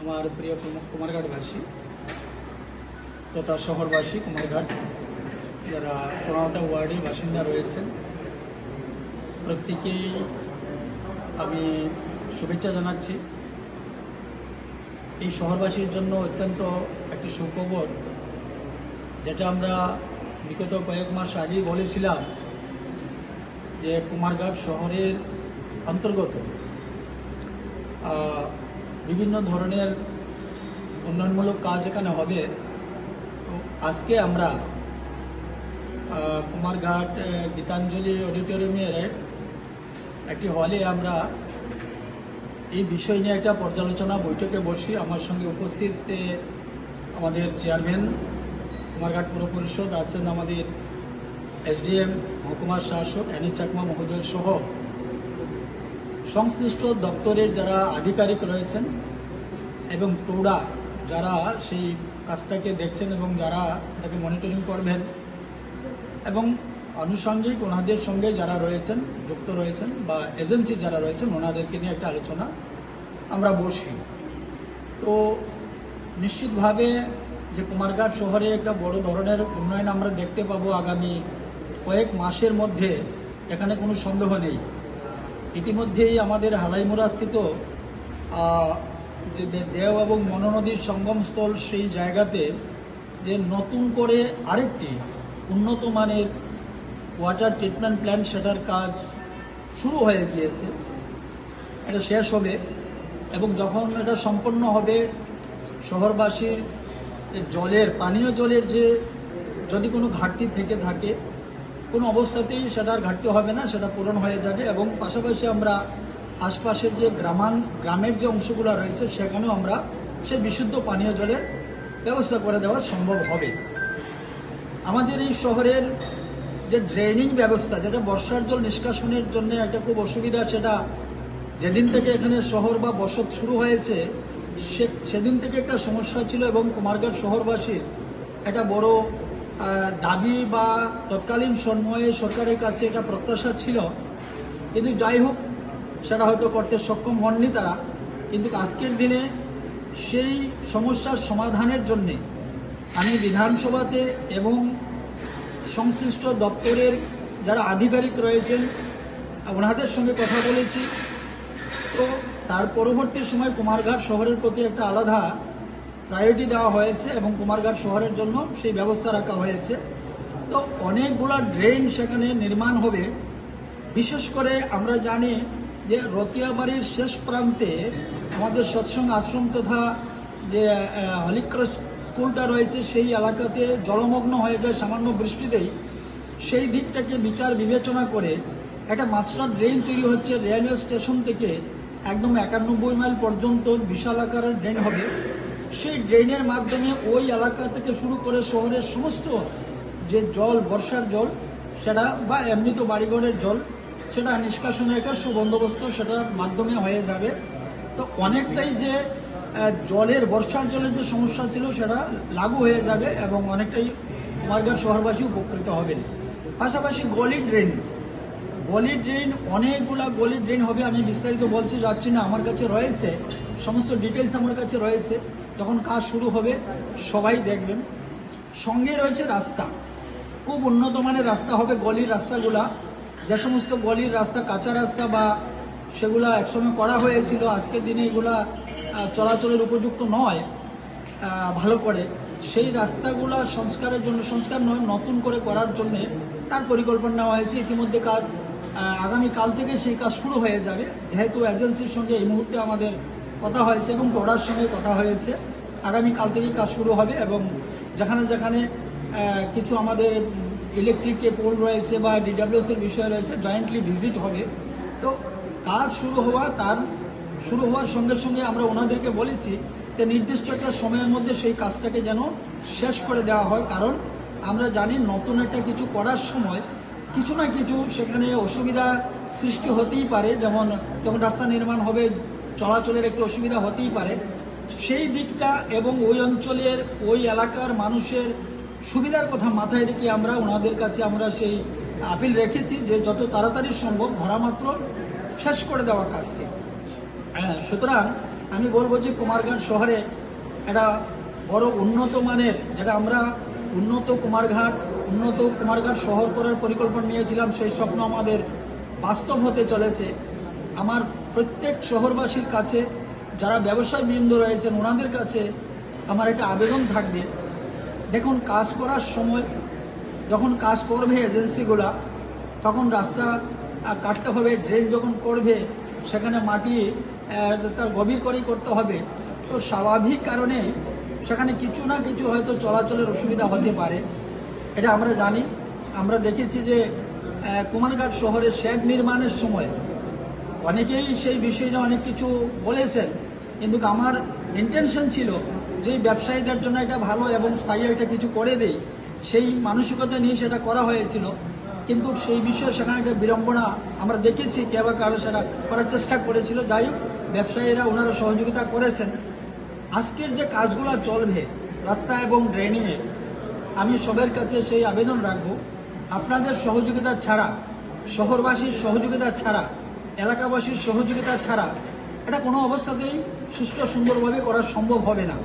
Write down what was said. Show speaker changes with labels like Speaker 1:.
Speaker 1: আমার প্রিয় কুম- কুমারঘাটবাসী তথা শহরবাসী, কুমারঘাট, যারা পনেরোটা ওয়ার্ডে বাসিন্দা রয়েছেন, প্রত্যেকেই আমি শুভেচ্ছা জানাচ্ছি। এই শহরবাসীর জন্য অত্যন্ত একটি সুখবর, যেটা আমরা বিগত কয়েক মাস আগেই বলেছিলাম যে কুমারঘাট শহরের অন্তর্গত বিভিন্ন ধরনের উন্নয়নমূলক কাজ এখানে হবে। তো আজকে আমরা কুমারঘাট গীতাঞ্জলি অডিটোরিয়ামের একটি হলে আমরা এই বিষয় নিয়ে একটা পর্যালোচনা বৈঠকে বসি। আমার সঙ্গে উপস্থিত আমাদের চেয়ারম্যান, কুমারঘাট পুর পরিষদ আছেন আমাদের এসডিএম, মহকুমার শাসক অ্যানি চাকমা মহোদয় সহ সংশ্লিষ্ট দপ্তরের যারা আধিকারিক রয়েছেন এবং টোডা যারা সেই কাজটাকে দেখছেন এবং যারা এটাকে মনিটরিং করবেন এবং আনুষঙ্গিক ওনাদের সঙ্গে যারা রয়েছেন, যুক্ত রয়েছেন বা এজেন্সি যারা রয়েছেন, ওনাদেরকে নিয়ে একটা আলোচনা আমরা বসি। তো নিশ্চিতভাবে যে কুমারঘাট শহরে একটা বড় ধরনের উন্নয়ন আমরা দেখতে পাবো আগামী কয়েক মাসের মধ্যে, এখানে কোনো সন্দেহ নেই। ইতিমধ্যেই আমাদের হালাইমুড়াস্থিত যে দেও এবং মনোনদীর সঙ্গমস্থল সেই জায়গাতে যে নতুন করে আরেকটি উন্নত মানের ওয়াটার ট্রিটমেন্ট প্ল্যান্ট সেটার কাজ শুরু হয়ে গিয়েছে। এটা শেষ হবে এবং যখন এটা সম্পন্ন হবে, শহরবাসীর জলের, পানীয় জলের যে যদি কোনো ঘাটতি থেকে থাকে কোনো অবস্থাতেই সেটার ঘাটতি হবে না, সেটা পূরণ হয়ে যাবে এবং পাশাপাশি আমরা আশপাশের যে গ্রামান গ্রামের যে অংশগুলো রয়েছে, সেখানেও আমরা সে বিশুদ্ধ পানীয় জলের ব্যবস্থা করে দেওয়া সম্ভব হবে। আমাদের এই শহরের যে ড্রেনিং ব্যবস্থা, যেটা বর্ষার জল নিষ্কাশনের জন্য একটা খুব অসুবিধা, সেটা যেদিন থেকে এখানে শহর বা বসত শুরু হয়েছে, সে সেদিন থেকে একটা সমস্যা ছিল এবং কুমারঘাট শহরবাসীর একটা বড় দাবি বা তৎকালীন সময়ে সরকারের কাছে এটা প্রত্যাশা ছিল। কিন্তু যাই হোক, সেটা হয়তো করতে সক্ষম হননি তারা। কিন্তু আজকের দিনে সেই সমস্যার সমাধানের জন্যে আমি বিধানসভাতে এবং সংশ্লিষ্ট দপ্তরের যারা আধিকারিক রয়েছেন, ওনাদের সঙ্গে কথা বলেছি। তো তার পরবর্তী সময় কুমারঘাট শহরের প্রতি একটা আলাদা প্রায়োরিটি দেওয়া হয়েছে এবং কুমারঘাট শহরের জন্য সেই ব্যবস্থা রাখা হয়েছে। তো অনেকগুলা ড্রেন সেখানে নির্মাণ হবে। বিশেষ করে আমরা জানি যে রতিয়াবাড়ির শেষ প্রান্তে আমাদের সৎসঙ্গ আশ্রম তথা যে হলিক্রস স্কুলটা রয়েছে, সেই এলাকাতে জলমগ্ন হয়ে যায় সামান্য বৃষ্টিতেই। সেই দিকটাকে বিচার বিবেচনা করে একটা মাস্টার ড্রেন তৈরি হচ্ছে রেলওয়ে স্টেশন থেকে একদম একানব্বই মাইল পর্যন্ত বিশাল আকারের ড্রেন হবে। সেই ড্রেনের মাধ্যমে ওই এলাকা থেকে শুরু করে শহরের সমস্ত যে জল, বর্ষার জল, সেটা বা এমনি তো বাড়িঘরের জল, সেটা নিষ্কাশনের একটা সুবন্দোবস্ত সেটার মাধ্যমে হয়ে যাবে। তো অনেকটাই যে জলের, বর্ষার জলের যে সমস্যা ছিল সেটা লাগু হয়ে যাবে এবং অনেকটাই কুমারঘাট শহরবাসী উপকৃত হবেন। পাশাপাশি গলি ড্রেন গলি ড্রেন অনেকগুলা গলি ড্রেন হবে, আমি বিস্তারিত বলছি, যাচ্ছি না, আমার কাছে রয়েছে, সমস্ত ডিটেলস আমার কাছে রয়েছে, যখন কাজ শুরু হবে, সবাই দেখবেন। সঙ্গে রয়েছে রাস্তা, খুব উন্নত মানের রাস্তা হবে গলির রাস্তাগুলা, যে সমস্ত গলির রাস্তা, কাঁচা রাস্তা বা সেগুলা একসময় করা হয়েছিল, আজকের দিনে এগুলা চলাচলের উপযুক্ত নয় ভালো করে। সেই রাস্তাগুলা সংস্কারের জন্য, সংস্কার নয়, নতুন করে করার জন্যে তার পরিকল্পনা নেওয়া হয়েছে, ইতিমধ্যে কাজ আহ, আগামী কাল থেকে সেই কাজ শুরু হয়ে যাবে। যেহেতু এজেন্সির সঙ্গে এই মুহূর্তে আমাদের কথা হয়েছে এবং টোড়ার সঙ্গে কথা হয়েছে আগামী কাল থেকেই কাজ শুরু হবে এবং যেখানে যেখানে কিছু আমাদের ইলেকট্রিক যে পোল রয়েছে বা ডিডাব্লিউএস এর বিষয় রয়েছে জয়েন্টলি ভিজিট হবে। তো কাজ শুরু হওয়া তার শুরু হওয়ার সঙ্গে সঙ্গে আমরা ওনাদেরকে বলেছি যে নির্দিষ্ট একটা সময়ের মধ্যে সেই কাজটাকে যেন শেষ করে দেওয়া হয়। কারণ আমরা জানি নতুন একটা কিছু করার সময় কিছু না কিছু সেখানে অসুবিধা সৃষ্টি হতেই পারে, যেমন যখন রাস্তা নির্মাণ হবে, চলাচলের একটু অসুবিধা হতেই পারে। সেই দিকটা এবং ওই অঞ্চলের, ওই এলাকার মানুষের সুবিধার কথা মাথায় রেখে আমরা ওনাদের কাছে আমরা সেই আপিল রেখেছি যে যত তাড়াতাড়ি সম্ভব ধরামাত্র শেষ করে দেওয়া কাজটি। হ্যাঁ সুতরাং আমি বলব যে কুমারঘাট শহরে একটা বড় উন্নত মানের, যেটা আমরা উন্নত কুমারঘাট উন্নত কুমারঘাট শহর করার পরিকল্পনা নিয়েছিলাম, সেই স্বপ্ন আমাদের বাস্তব হতে চলেছে। আমার প্রত্যেক শহরবাসীর কাছে, যারা ব্যবসায় বৃন্দ রয়েছেন, ওনাদের কাছে আমার একটা আবেদন থাকবে। দেখুন, কাজ করার সময় যখন কাজ করবে এজেন্সিগুলা, তখন রাস্তা কাটতে হবে, ড্রেন যখন করবে, সেখানে মাটি তার গভীর করেই করতে হবে। তো স্বাভাবিক কারণে সেখানে কিছু না কিছু হয়তো চলাচলের অসুবিধা হতে পারে। এটা আমরা জানি। আমরা দেখেছি যে কুমারঘাট শহরে শেড নির্মাণের সময় অনেকেই সেই বিষয় নিয়ে অনেক কিছু বলেছেন। কিন্তু আমার ইন্টেনশন ছিল যে ব্যবসায়ীদের জন্য এটা ভালো এবং স্থায়ী একটা কিছু করে দেই। সেই মানসিকতা নিয়ে সেটা করা হয়েছিল। কিন্তু সেই বিষয়ে সেখানে একটা বিড়ম্বনা আমরা দেখেছি, কে বা কারও সেটা করার চেষ্টা করেছিল। যাই হোক, ব্যবসায়ীরা ওনারা সহযোগিতা করেছেন। আজকের যে কাজগুলো চলবে, রাস্তা এবং ড্রেনিংয়ে আমি সবের কাছে সেই আবেদন রাখব। আপনাদের সহযোগিতা ছাড়া, শহরবাসীর সহযোগিতা ছাড়া, এলাকাবাসীর সহযোগিতা ছাড়া এটা কোনো অবস্থাতেই সুষ্ঠু সুন্দরভাবে করা সম্ভব হবে না।